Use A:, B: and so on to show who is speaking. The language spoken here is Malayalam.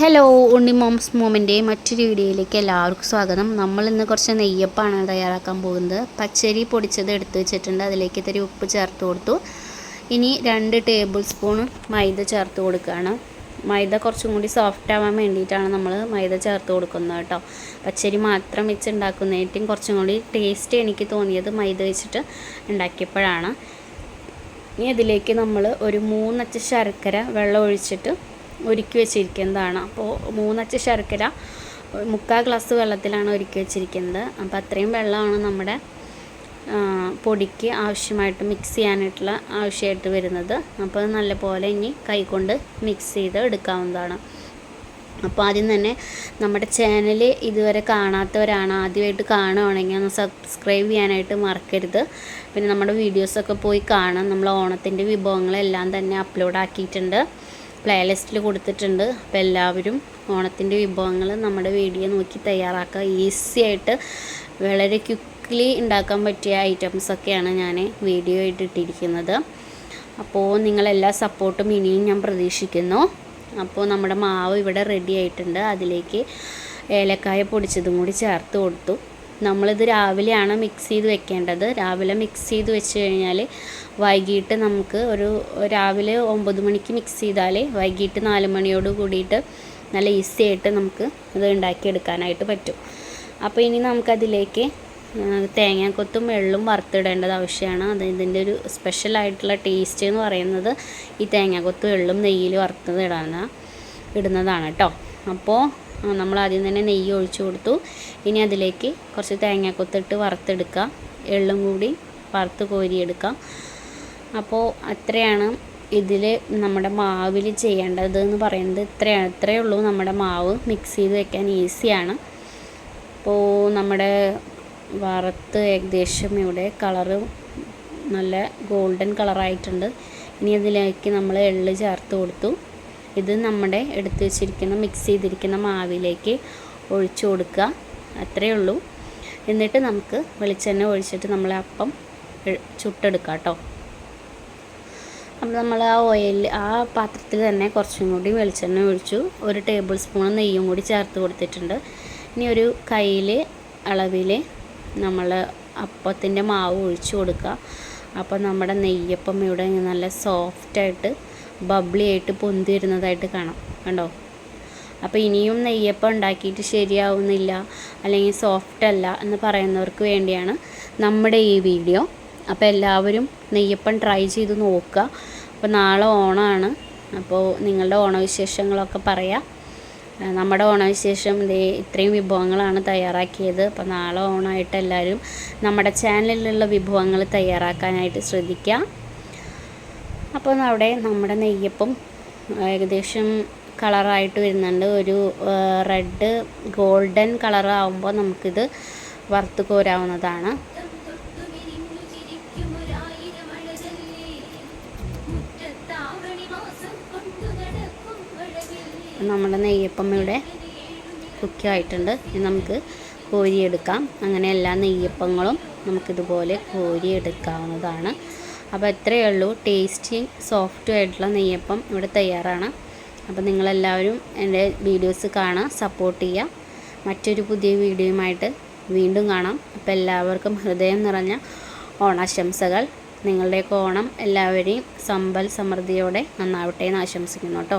A: ഹലോ ഉണ്ണി മോംസ് മോമിന്റെ മറ്റൊരു വീഡിയോയിലേക്ക് എല്ലാവർക്കും സ്വാഗതം. നമ്മൾ ഇന്ന് കുറച്ച് നെയ്യപ്പാണ് തയ്യാറാക്കാൻ പോകുന്നത്. പച്ചരി പൊടിച്ചത് എടുത്ത് വെച്ചിട്ടുണ്ട്. അതിലേക്ക് ഇത്തിരി ഉപ്പ് ചേർത്ത് കൊടുത്തു. ഇനി രണ്ട് ടേബിൾ സ്പൂൺ മൈദ ചേർത്ത് കൊടുക്കുകയാണ്. മൈദ കുറച്ചും കൂടി സോഫ്റ്റ് ആവാൻ വേണ്ടിയിട്ടാണ് നമ്മൾ മൈദ ചേർത്ത് കൊടുക്കുന്നത് കേട്ടോ. പച്ചരി മാത്രം വെച്ച് ഉണ്ടാക്കുന്നതിനും കുറച്ചും കൂടി ടേസ്റ്റ് എനിക്ക് തോന്നിയത് മൈദ വെച്ചിട്ട് ഉണ്ടാക്കിയപ്പോഴാണ്. ഇനി അതിലേക്ക് നമ്മൾ ഒരു മൂന്നച്ച ശർക്കര വെള്ളം ഒഴിച്ചിട്ട് ഒരുക്കി വെച്ചിരിക്കുന്നതാണ്. അപ്പോൾ മൂന്നച്ച ശർക്കര മുക്കാൽ ഗ്ലാസ് വെള്ളത്തിലാണ് ഒരുക്കി വെച്ചിരിക്കുന്നത്. അപ്പോൾ അത്രയും വെള്ളമാണ് നമ്മുടെ പൊടിക്ക് ആവശ്യമായിട്ട് മിക്സ് ചെയ്യാനായിട്ടുള്ള ആവശ്യമായിട്ട് വരുന്നത്. അപ്പോൾ നല്ലപോലെ ഇനി കൈകൊണ്ട് മിക്സ് ചെയ്ത് എടുക്കാവുന്നതാണ്. അപ്പോൾ ആദ്യം തന്നെ നമ്മുടെ ചാനൽ ഇതുവരെ കാണാത്തവരാണ് ആദ്യമായിട്ട് കാണുകയാണെങ്കിൽ ഒന്ന് സബ്സ്ക്രൈബ് ചെയ്യാനായിട്ട് മറക്കരുത്. പിന്നെ നമ്മുടെ വീഡിയോസൊക്കെ പോയി കാണാം. നമ്മൾ ഓണത്തിന്റെ വിഭവങ്ങളെല്ലാം തന്നെ അപ്ലോഡ് ആക്കിയിട്ടുണ്ട്. പ്ലേലിസ്റ്റിൽ കൊടുത്തിട്ടുണ്ട്. അപ്പോൾ എല്ലാവരും ഓണത്തിന്റെ വിഭവങ്ങൾ നമ്മുടെ വീഡിയോ നോക്കി തയ്യാറാക്കുക. ഈസി ആയിട്ട് വളരെ ക്വിക്ക്ലി ഉണ്ടാക്കാൻ പറ്റിയ ഐറ്റംസൊക്കെയാണ് ഞാൻ വീഡിയോ ആയിട്ട് ഇട്ടിരിക്കുന്നത് അപ്പോൾ നിങ്ങളെല്ലാ സപ്പോർട്ടും ഇനിയും ഞാൻ പ്രതീക്ഷിക്കുന്നു. അപ്പോൾ നമ്മുടെ മാവ് ഇവിടെ റെഡി ആയിട്ടുണ്ട്. അതിലേക്ക് ഏലക്കായ പൊടിച്ചതും കൂടി ചേർത്ത് കൊടുത്തു. നമ്മളിത് രാവിലെയാണ് മിക്സ് ചെയ്ത് വെക്കേണ്ടത്. രാവിലെ മിക്സ് ചെയ്ത് വെച്ച് കഴിഞ്ഞാൽ വൈകിട്ട് നമുക്ക് ഒരു രാവിലെ ഒമ്പത് മണിക്ക് മിക്സ് ചെയ്താൽ വൈകിട്ട് നാല് മണിയോട് കൂടിയിട്ട് നല്ല ഈസി ആയിട്ട് നമുക്ക് ഇത് ഉണ്ടാക്കിയെടുക്കാനായിട്ട് പറ്റും. അപ്പോൾ ഇനി നമുക്കതിലേക്ക് തേങ്ങാക്കൊത്തും എള്ളും വറുത്തിടേണ്ടത് ആവശ്യമാണ്. അത് ഇതിന്റെ ഒരു സ്പെഷ്യലായിട്ടുള്ള ടേസ്റ്റ് എന്ന് പറയുന്നത് ഈ തേങ്ങാക്കൊത്തും എള്ളും നെയ്യിൽ വറുത്തത് ഇടാൻ ഇടുന്നതാണ് കേട്ടോ അപ്പോൾ നമ്മൾ ആദ്യം തന്നെ നെയ്യ് ഒഴിച്ചു കൊടുത്തു. ഇനി അതിലേക്ക് കുറച്ച് തേങ്ങാക്കൊത്തിട്ട് വറുത്തെടുക്കുക. എള്ളും കൂടി വറുത്ത് കോരിയെടുക്കാം. അപ്പോൾ അത്രയാണ് ഇതിൽ നമ്മുടെ മാവിൽ ചെയ്യേണ്ടത് എന്ന് പറയുന്നത്. ഇത്രയാണ് ഇത്രയേ ഉള്ളൂ നമ്മുടെ മാവ്. മിക്സ് ചെയ്ത് വെക്കാൻ ഈസിയാണ്. അപ്പോൾ നമ്മുടെ വറുത്ത് ഏകദേശം ഇവിടെ കളറ് നല്ല ഗോൾഡൻ കളറായിട്ടുണ്ട്. ഇനി അതിലേക്ക് നമ്മൾ എള്ള് ചേർത്ത് കൊടുത്തു. ഇത് നമ്മുടെ എടുത്ത് വെച്ചിരിക്കുന്ന മിക്സ് ചെയ്തിരിക്കുന്ന മാവിലേക്ക് ഒഴിച്ചു കൊടുക്കുക. അത്രയേ ഉള്ളൂ. എന്നിട്ട് നമുക്ക് വെളിച്ചെണ്ണ ഒഴിച്ചിട്ട് നമ്മൾ അപ്പം ചുട്ടെടുക്കുക ചുട്ടെടുക്കാം കേട്ടോ. അപ്പോൾ നമ്മൾ ആ ഓയിൽ ആ പാത്രത്തിൽ തന്നെ കുറച്ചും കൂടി വെളിച്ചെണ്ണ ഒഴിച്ചു. ഒരു ടേബിൾ സ്പൂൺ നെയ്യും കൂടി ചേർത്ത് കൊടുത്തിട്ടുണ്ട്. ഇനി ഒരു കയ്യിൽ അളവിൽ നമ്മൾ അപ്പത്തിന്റെ മാവ് ഒഴിച്ചു കൊടുക്കുക. അപ്പോൾ നമ്മുടെ നെയ്യപ്പം ഇവിടെ നല്ല സോഫ്റ്റായിട്ട് ബബ്ലി ആയിട്ട് പൊന്തി വരുന്നതായിട്ട് കാണാം. കണ്ടോ? അപ്പോൾ ഇനിയും നെയ്യപ്പം ഉണ്ടാക്കിയിട്ട് ശരിയാവുന്നില്ല അല്ലെങ്കിൽ സോഫ്റ്റ് അല്ല എന്ന് പറയുന്നവർക്ക് വേണ്ടിയാണ് നമ്മുടെ ഈ വീഡിയോ അപ്പോൾ എല്ലാവരും നെയ്യപ്പം ട്രൈ ചെയ്ത് നോക്കുക. അപ്പോൾ നാളെ ഓണമാണ് അപ്പോൾ നിങ്ങളുടെ ഓണവിശേഷങ്ങളൊക്കെ പറയാം. നമ്മുടെ ഓണവിശേഷം ഇതേ ഇത്രയും വിഭവങ്ങളാണ് തയ്യാറാക്കിയത്. അപ്പോൾ നാളെ ഓണമായിട്ട് എല്ലാവരും നമ്മുടെ ചാനലിലുള്ള വിഭവങ്ങൾ തയ്യാറാക്കാനായിട്ട് ശ്രദ്ധിക്കുക. അപ്പോൾ അവിടെ നമ്മുടെ നെയ്യപ്പം ഏകദേശം കളറായിട്ട് വരുന്നുണ്ട്. ഒരു റെഡ് ഗോൾഡൻ കളർ ആകുമ്പോൾ നമുക്കിത് വറുത്ത് കോരാവുന്നതാണ്. നമ്മുടെ നെയ്യപ്പം ഇവിടെ കുക്കായിട്ടുണ്ട് ഇനി നമുക്ക് കോരിയെടുക്കാം. അങ്ങനെ എല്ലാ നെയ്യപ്പങ്ങളും നമുക്കിതുപോലെ കോരിയെടുക്കാവുന്നതാണ്. അപ്പോൾ ഇത്രയേ ഉള്ളൂ. ടേസ്റ്റി സോഫ്റ്റും ആയിട്ടുള്ള നെയ്യപ്പം ഇവിടെ തയ്യാറാണ്. അപ്പോൾ നിങ്ങളെല്ലാവരും എന്റെ വീഡിയോസ് കാണുക സപ്പോർട്ട് ചെയ്യുക. മറ്റൊരു പുതിയ വീഡിയോയുമായിട്ട് വീണ്ടും കാണാം. അപ്പോൾ എല്ലാവർക്കും ഹൃദയം നിറഞ്ഞ ഓണാശംസകൾ. നിങ്ങളുടെയൊക്കെ ഓണം എല്ലാവരെയും സമ്പൽ സമൃദ്ധിയോടെ നന്നാവട്ടെ എന്ന് ആശംസിക്കുന്നു കേട്ടോ.